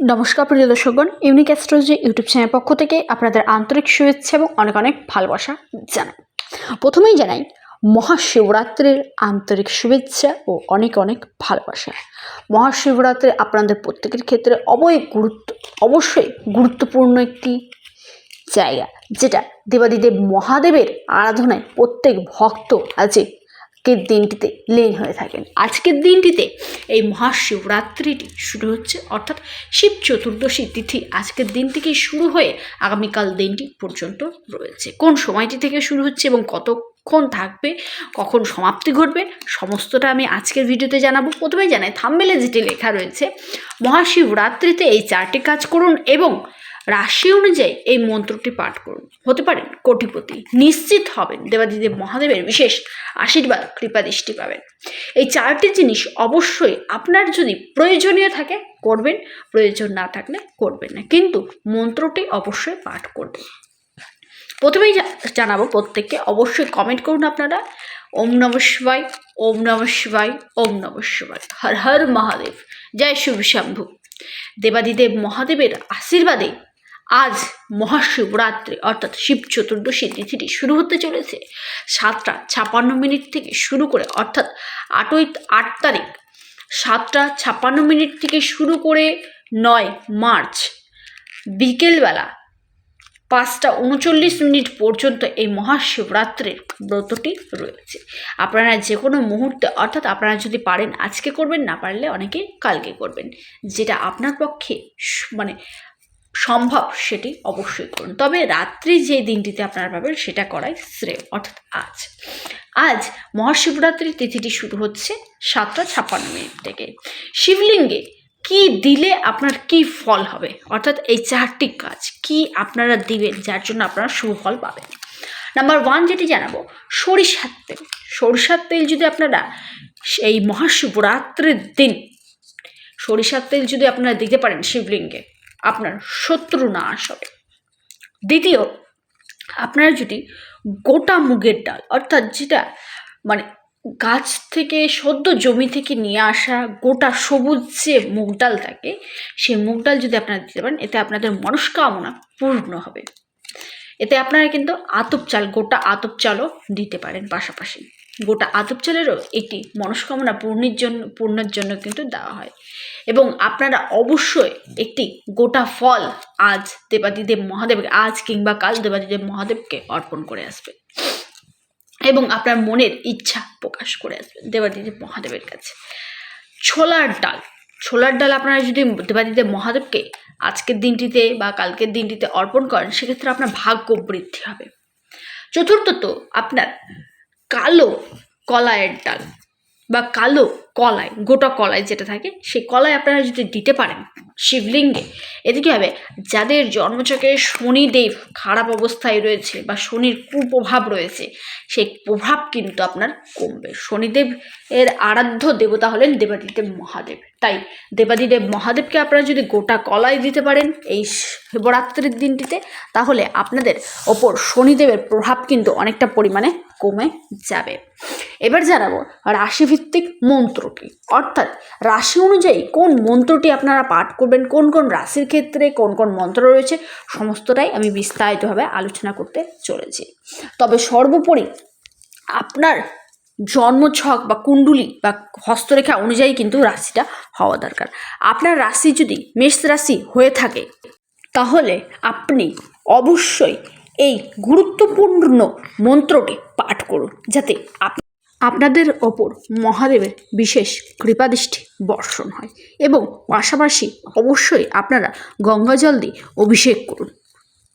নমস্কার প্রিয় দর্শকগণ ইউনিক অ্যাস্ট্রোলজি ইউটিউব চ্যানেল পক্ষ থেকে আপনাদের আন্তরিক শুভেচ্ছা এবং অনেক অনেক ভালোবাসা জানাই। প্রথমেই জানাই, মহাশিবরাত্রির আন্তরিক শুভেচ্ছা ও অনেক অনেক ভালোবাসা। মহাশিবরাত্রি আপনাদের প্রত্যেকের ক্ষেত্রে অবয় গুরুত্ব, অবশ্যই গুরুত্বপূর্ণ একটি জায়গা, যেটা দেবাদিদেব মহাদেবের আরাধনায় প্রত্যেক ভক্ত আছে আজকের দিনটিতে লীন হয়ে থাকেন। আজকের দিনটিতে এই মহাশিবরাত্রিটি শুরু হচ্ছে, অর্থাৎ শিব চতুর্দশী তিথি আজকের দিন থেকে শুরু হয়ে আগামীকাল দিনটি পর্যন্ত রয়েছে। কোন সময়টি থেকে শুরু হচ্ছে এবং কতক্ষণ থাকবে, কখন সমাপ্তি ঘটবে, সমস্তটা আমি আজকের ভিডিওতে জানাব। প্রথমে জানাই থাম্বেলে যেটি লেখা রয়েছে, মহাশিবরাত্রিতে এই চারটি কাজ করুন এবং রাশি অনুযায়ী এই মন্ত্রটি পাঠ করুন। হতে পারেন কোটিপতি। নিশ্চিত হবেন দেবাদিদেব মহাদেবের বিশেষ আশীর্বাদ, কৃপা, দৃষ্টি পাবেন। এই চারটি জিনিস অবশ্যই আপনার যদি প্রয়োজনীয় থাকে, করবেন। প্রয়োজন না থাকলে করবেন না। কিন্তু মন্ত্রটি অবশ্যই পাঠ করবেন। প্রথমেই জানাব প্রত্যেককে অবশ্যই কমেন্ট করুন আপনারা। ওম নম শিবায়, ওম নম শিবায়, ওম নম শিবায়। হর হর মহাদেব। জয় শুভ শম্ভু। দেবাদিদেব মহাদেবের আশীর্বাদে আজ মহাশিবরাত্রি, অর্থাৎ শিব চতুর্দশী তিথিটি শুরু হতে চলেছে। সাতটা ছাপান্ন মিনিট থেকে শুরু করে, অর্থাৎ আটই, আট তারিখ, সাতটা ছাপান্ন মিনিট থেকে শুরু করে নয় মার্চ, বিকেলবেলা পাঁচটা উনচল্লিশ মিনিট পর্যন্ত এই মহাশিবরাত্রির ব্রতটি রয়েছে। আপনারা যে কোনো মুহূর্তে, অর্থাৎ আপনারা যদি পারেন, আজকে করবেন, না পারলে অনেকে কালকে করবেন, যেটা আপনার পক্ষে মানে সম্ভব সেটি অবশ্যই করুন। তবে রাত্রি যে দিনটিতে আপনারা পাবেন সেটা করাই শ্রেয়, অর্থাৎ আজ। আজ মহাশিবরাত্রির তিথিটি শুরু হচ্ছে সাতটা ছাপ্পান্ন মিনিট থেকে। শিবলিঙ্গে কি দিলে আপনার কি ফল হবে? অর্থাৎ এই চারটি কাজ কি আপনারা দিবেন যার জন্য আপনারা শুভ ফল পাবেন? নাম্বার ওয়ান যেটি জানাব, সরিষার তেল। সরিষার তেল যদি আপনারা এই মহাশিবরাত্রির দিন সরিষার তেল যদি আপনারা দিতে পারেন শিবলিঙ্গে আপনার শত্রু নাশ হবে দ্বিতীয়, আপনারা যদি গোটা মুগের ডাল, অর্থাৎ যেটা মানে গাছ থেকে, সদ্য জমি থেকে নিয়ে আসা গোটা সবুজ যে মুগ ডাল থাকে, সেই মুগ ডাল যদি আপনারা দিতে পারেন, এতে আপনাদের মনস্কামনা পূর্ণ হবে। এতে আপনারা কিন্তু আতপ চাল, গোটা আতপ চালও দিতে পারেন পাশাপাশি। গোটা আতপ চালেরও একটি মনস্কামনা পূর্ণের জন্য পূর্ণের জন্য কিন্তু দেওয়া হয়। এবং আপনারা অবশ্যই একটি গোটা ফল আজ দেবাদিদেব মহাদেবকে, আজ কিংবা কাল দেবাদিদেব মহাদেবকে অর্পণ করে আসবেন এবং আপনার মনের ইচ্ছা প্রকাশ করে আসবেন দেবাদিদেব মহাদেবের কাছে। ছোলার ডাল ছোলার ডাল আপনারা যদি দেবাদিদেব মহাদেবকে আজকের দিনটিতে বা কালকের দিনটিতে অর্পণ করেন, সেক্ষেত্রে আপনার ভাগ্য বৃদ্ধি হবে। চতুর্থত, আপনার কালো কলায়ের ডাল বা কালো কলাই, গোটা কলাই যেটা থাকে, সেই কলাই আপনারা যদি দিতে পারেন শিবলিঙ্গে, এতে কী হবে? যাদের জন্মচকে শনিদেব খারাপ অবস্থায় রয়েছে বা শনির কুপ্রভাব রয়েছে, সেই প্রভাব কিন্তু আপনার কমবে। শনিদেব এর আরাধ্য দেবতা হলেন দেবাদিদেব মহাদেব। তাই দেবাদিদেব মহাদেবকে আপনারা যদি গোটা কলাই দিতে পারেন এই শিবরাত্রির দিনটিতে, তাহলে আপনাদের ওপর শনিদেবের প্রভাব কিন্তু অনেকটা পরিমাণে কমে যাবে। এবার জানাব রাশিভিত্তিক মন্ত্রটি অর্থাৎ রাশি অনুযায়ী কোন মন্ত্রটি আপনারা পাঠ করবেন, কোন কোন রাশির ক্ষেত্রে কোন কোন মন্ত্র রয়েছে, সমস্তটাই আমি বিস্তারিতভাবে আলোচনা করতে চলেছি। তবে সর্বোপরি আপনার জন্মছক বা কুণ্ডুলি বা হস্তরেখা অনুযায়ী কিন্তু রাশিটা হওয়া দরকার। আপনার রাশি যদি মেষ রাশি হয়ে থাকে, তাহলে আপনি অবশ্যই এই গুরুত্বপূর্ণ মন্ত্রটি পাঠ করুন, যাতে আপ- আপনাদের ওপর মহাদেবের বিশেষ কৃপাদৃষ্টি বর্ষণ হয় এবং পাশাপাশি অবশ্যই আপনারা গঙ্গা জল দিয়ে অভিষেক করুন।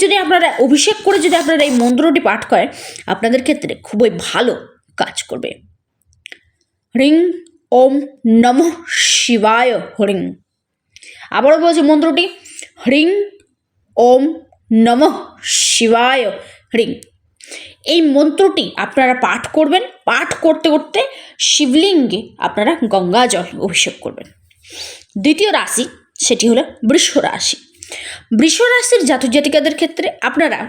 যদি আপনারা অভিষেক করে যদি আপনারা এই মন্ত্রটি পাঠ করেন, আপনাদের ক্ষেত্রে খুবই ভালো কাজ করবে। হ্রিং, ওম নম শিবায় হরিং। আবারও বলছি মন্ত্রটি, হ্রিং, ওম নম শিবায় হ্রিং। এই মন্ত্রটি আপনারা পাঠ করবেন। পাঠ করতে করতে শিবলিঙ্গে আপনারা গঙ্গা জল অভিষেক করবেন। দ্বিতীয় রাশি, সেটি হলো বৃষ রাশি। বৃষ রাশির জাতক জাতিকাদের ক্ষেত্রে আপনারা,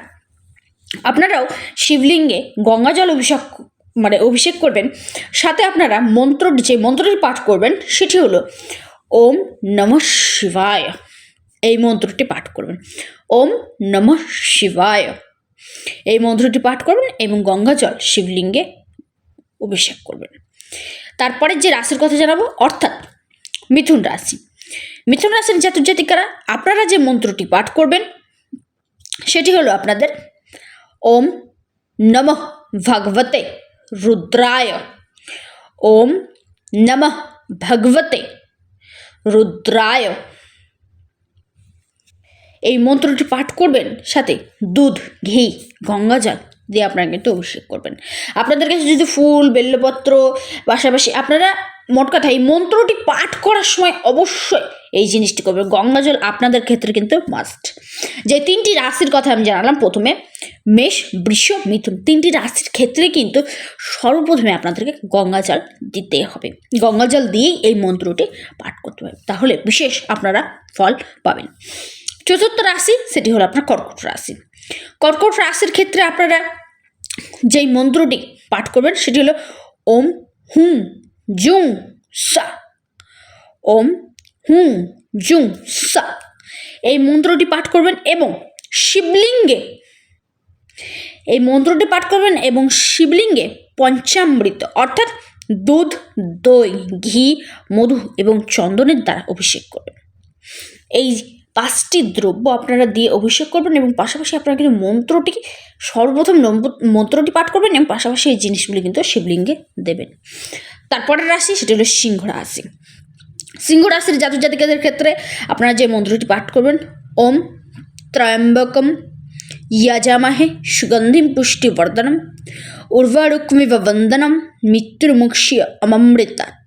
আপনারাও শিবলিঙ্গে গঙ্গা জল অভিষেক মানে অভিষেক করবেন। সাথে আপনারা মন্ত্র, যে মন্ত্রটি পাঠ করবেন, সেটি হলো ওম নম শিবায়। এই মন্ত্রটি পাঠ করবেন ওম নমঃ শিবায়। এই মন্ত্রটি পাঠ করবেন এবং গঙ্গা জল শিবলিঙ্গে অভিষেক করবেন। তারপরে যে রাশির কথা জানাব, অর্থাৎ মিথুন রাশি। মিথুন রাশির জাতক জাতিকারা, আপনারা যে মন্ত্রটি পাঠ করবেন, সেটি হলো আপনাদের ওম নমঃ ভগবতে রুদ্রায়। ওম নমঃ ভগবতে রুদ্রায়। এই মন্ত্রটি পাঠ করবেন? সাথে দুধ, ঘি, গঙ্গা জল দিয়ে আপনারা কিন্তু অভিষেক করবেন। আপনাদের কাছে যদি ফুল, বেল্লপত্র, পাশাপাশি আপনারা মোট কথা এই মন্ত্রটি পাঠ করার সময় অবশ্যই এই জিনিসটি করবেন। গঙ্গা জল আপনাদের ক্ষেত্রে কিন্তু মাস্ট যে তিনটি রাশির কথা আমি জানালাম, প্রথমে মেষ, বৃষ, মিথুন। তিনটি রাশির ক্ষেত্রে কিন্তু সর্বপ্রথমে আপনাদেরকে গঙ্গা জল দিতে হবে। গঙ্গা জল দিয়েই এই মন্ত্রটি পাঠ করতে হবে। তাহলে বিশেষ আপনারা ফল পাবেন। চতুর্থ রাশি, সেটি হলো আপনার কর্কট রাশি। কর্কট রাশির ক্ষেত্রে আপনারা যেই মন্ত্রটি পাঠ করবেন, সেটি হলো ওম হুম জুং সা। ওম হুম জুং সা। এই মন্ত্রটি পাঠ করবেন এবং শিবলিঙ্গে। এই মন্ত্রটি পাঠ করবেন এবং শিবলিঙ্গে পঞ্চামৃত, অর্থাৎ দুধ, দই, ঘি, মধু এবং চন্দনের দ্বারা অভিষেক করবেন। এই পাঁচটি দ্রব্য আপনারা দিয়ে অভিষেক করবেন এবং পাশাপাশি আপনারা কিন্তু মন্ত্রটি সর্বপ্রথম মন্ত্রটি পাঠ করবেন এবং পাশাপাশি এই জিনিসগুলি কিন্তু শিবলিঙ্গে দেবেন। তারপরের রাশি সেটা হলো সিংহ রাশি। সিংহ রাশির জাতক জাতিকাদের ক্ষেত্রে আপনারা যে মন্ত্রটি পাঠ করবেন, ওম ত্রয়ম্বকম ইয়াজামাহে সুগন্ধিম পুষ্টিবর্ধনম উর্বারুক্মিব বন্দনম মৃত্যুর্মুক্ষীয় অমৃতাৎ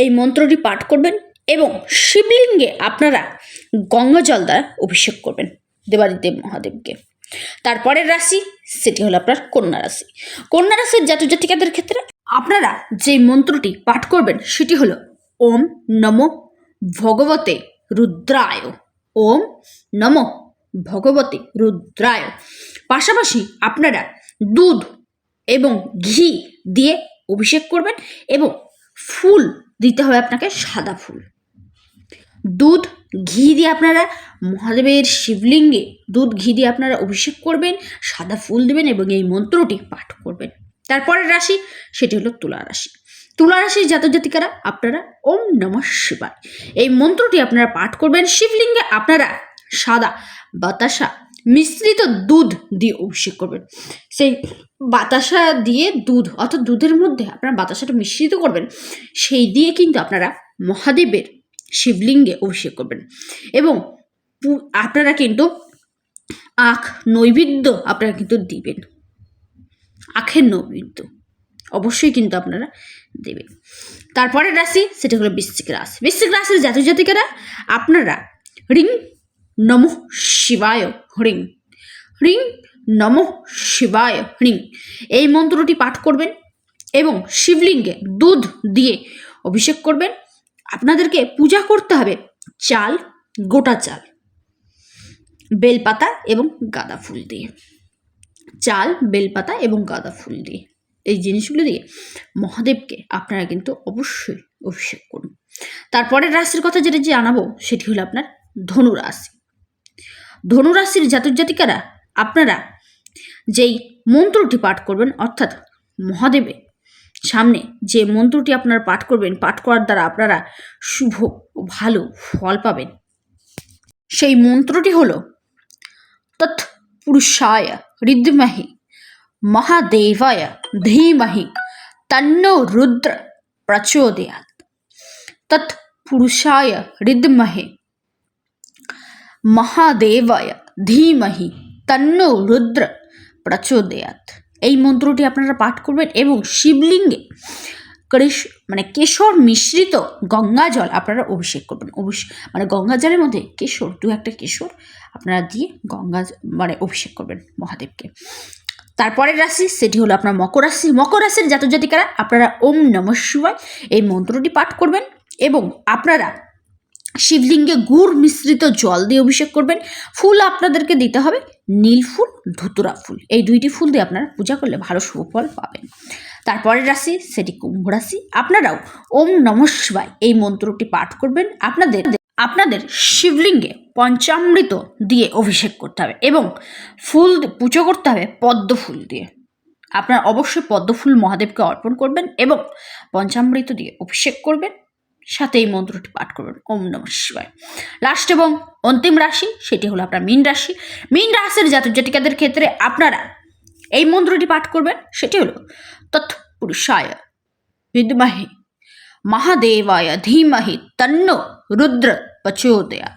এই মন্ত্রটি পাঠ করবেন এবং শিবলিঙ্গে আপনারা গঙ্গা জল দ্বারা অভিষেক করবেন দেবাদিদেব মহাদেবকে। তারপরের রাশি, সেটি হলো আপনার কন্যা রাশি। কন্যা রাশির জাতক জাতিকাদের ক্ষেত্রে আপনারা যে মন্ত্রটি পাঠ করবেন, সেটি হলো ওম নম ভগবতে রুদ্রায়। ওম নম ভগবতে রুদ্রায়। পাশাপাশি আপনারা দুধ এবং ঘি দিয়ে অভিষেক করবেন এবং ফুল দিতে হবে আপনাকে সাদা ফুল। দুধ, ঘি দিয়ে আপনারা মহাদেবের শিবলিঙ্গে দুধ, ঘি দিয়ে আপনারা অভিষেক করবেন, সাদা ফুল দেবেন এবং এই মন্ত্রটি পাঠ করবেন। তারপরের রাশি, সেটি হলো তুলা রাশি। তুলা রাশির জাতক জাতিকারা আপনারা ওম নমঃ শিবায়। এই মন্ত্রটি আপনারা পাঠ করবেন শিবলিঙ্গে, আপনারা সাদা বাতাসা মিশ্রিত দুধ দিয়ে অভিষেক করবেন। সেই বাতাসা দিয়ে দুধ, অর্থাৎ দুধের মধ্যে আপনারা বাতাসাটা মিশ্রিত করবেন, সেই দিয়ে কিন্তু আপনারা মহাদেবের শিবলিঙ্গে অভিষেক করবেন। এবং আপনারা কিন্তু আখ নৈবেদ্য আপনারা কিন্তু দিবেন। আখের নৈবেদ্য অবশ্যই কিন্তু আপনারা দেবেন। তারপরের রাশি, সেটা হলো বৃশ্চিক রাশি। বৃশ্চিক রাশির জাতক জাতিকারা, আপনারা রিং নম শিবায় হরিং। হরিং নম শিবায় হরিং। এই মন্ত্রটি পাঠ করবেন এবং শিবলিঙ্গে দুধ দিয়ে অভিষেক করবেন। আপনাদেরকে পূজা করতে হবে চাল, গোটা চাল। বেলপাতা এবং গাঁদা ফুল দিয়ে। চাল, বেলপাতা এবং গাঁদা ফুল দিয়ে। এই জিনিসগুলো দিয়ে মহাদেবকে আপনারা কিন্তু অবশ্যই অভিষেক করুন। তারপরের রাশির কথা যেটা জানাব সেটি হলো আপনার ধনু রাশি ধনু রাশির জাতক জাতিকারা, আপনারা যেই মন্ত্রটি পাঠ করবেন, অর্থাৎ মহাদেবের সামনে যে মন্ত্রটি আপনারা পাঠ করবেন, পাঠ করার দ্বারা আপনারা শুভ, ভালো ফল পাবেন। সেই মন্ত্রটি হলো, তৎ পুরুষায় ঋদ্মহি মহাদেবায় ধীমহি, তন্নো রুদ্র প্রচোদয়াত তৎ পুরুষায় ঋদ্মহে মহাদেবায় ধীমহি, তন্ন রুদ্র প্রচোদয়াত এই মন্ত্রটি আপনারা পাঠ করবেন এবং শিবলিঙ্গে কৃষ মানে কেশর মিশ্রিত গঙ্গা জল আপনারা অভিষেক করবেন। অভিষেক মানে গঙ্গা জলের মধ্যে কেশর, দু একটা কেশর আপনারা দিয়ে গঙ্গা মানে অভিষেক করবেন মহাদেবকে। তারপরের রাশি, সেটি হলো আপনার মকর রাশি। মকর রাশির জাতক জাতিকারা, আপনারা ওম নম শিবায় এই মন্ত্রটি পাঠ করবেন এবং আপনারা শিবলিঙ্গে গুড় মিশ্রিত জল দিয়ে অভিষেক করবেন। ফুল আপনাদেরকে দিতে হবে। নীল ফুল, ধুতুরা ফুল। এই দুইটি ফুল দিয়ে আপনারা পূজা করলে ভালো সুফল পাবেন। তারপরের রাশি, সেটি কুম্ভ রাশি। আপনারাও ওম নম শিবায় এই মন্ত্রটি পাঠ করবেন। আপনাদের আপনাদের শিবলিঙ্গে পঞ্চামৃত দিয়ে অভিষেক করতে হবে এবং ফুল পুজো করতে হবে পদ্ম ফুল দিয়ে। আপনারা অবশ্যই পদ্মফুল মহাদেবকে অর্পণ করবেন এবং পঞ্চামৃত দিয়ে অভিষেক করবেন। সাথে এই মন্ত্রটি পাঠ করবেন ওম নম শিবায়। লাস্ট এবং অন্তিম রাশি, সেটি হলো আপনার মীন রাশি। মীন রাশির জাতক জাতিকাদের ক্ষেত্রে আপনারা এই মন্ত্রটি পাঠ করবেন, সেটি হলো তৎপুরুষায় বিদ্মহে মহাদেবায় ধীমহি তন্ন রুদ্র প্রচোদয়া।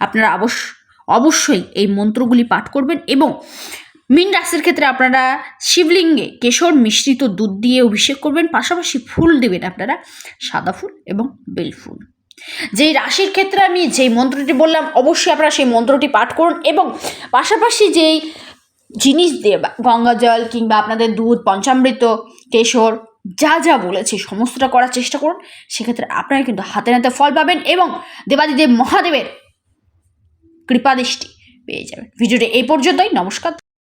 আপনারা অবশ্য, অবশ্যই এই মন্ত্রগুলি পাঠ করবেন এবং মীন রাশির ক্ষেত্রে আপনারা শিবলিঙ্গে কেশর মিশ্রিত দুধ দিয়ে অভিষেক করবেন, পাশাপাশি ফুল দেবেন আপনারা, সাদা ফুল এবং বেল ফুল। যেই রাশির ক্ষেত্রে আমি যেই মন্ত্রটি বললাম, অবশ্যই আপনারা সেই মন্ত্রটি পাঠ করুন এবং পাশাপাশি যেই জিনিস দিয়ে গঙ্গা জল কিংবা আপনাদের দুধ, পঞ্চামৃত, কেশর, যা যা বলেছে সমস্তটা করার চেষ্টা করুন, সেক্ষেত্রে আপনারা কিন্তু হাতে নাতে ফল পাবেন এবং দেবাদিদেব মহাদেবের কৃপাদৃষ্টি পেয়ে যাবেন। ভিডিওটি এই পর্যন্তই, নমস্কার।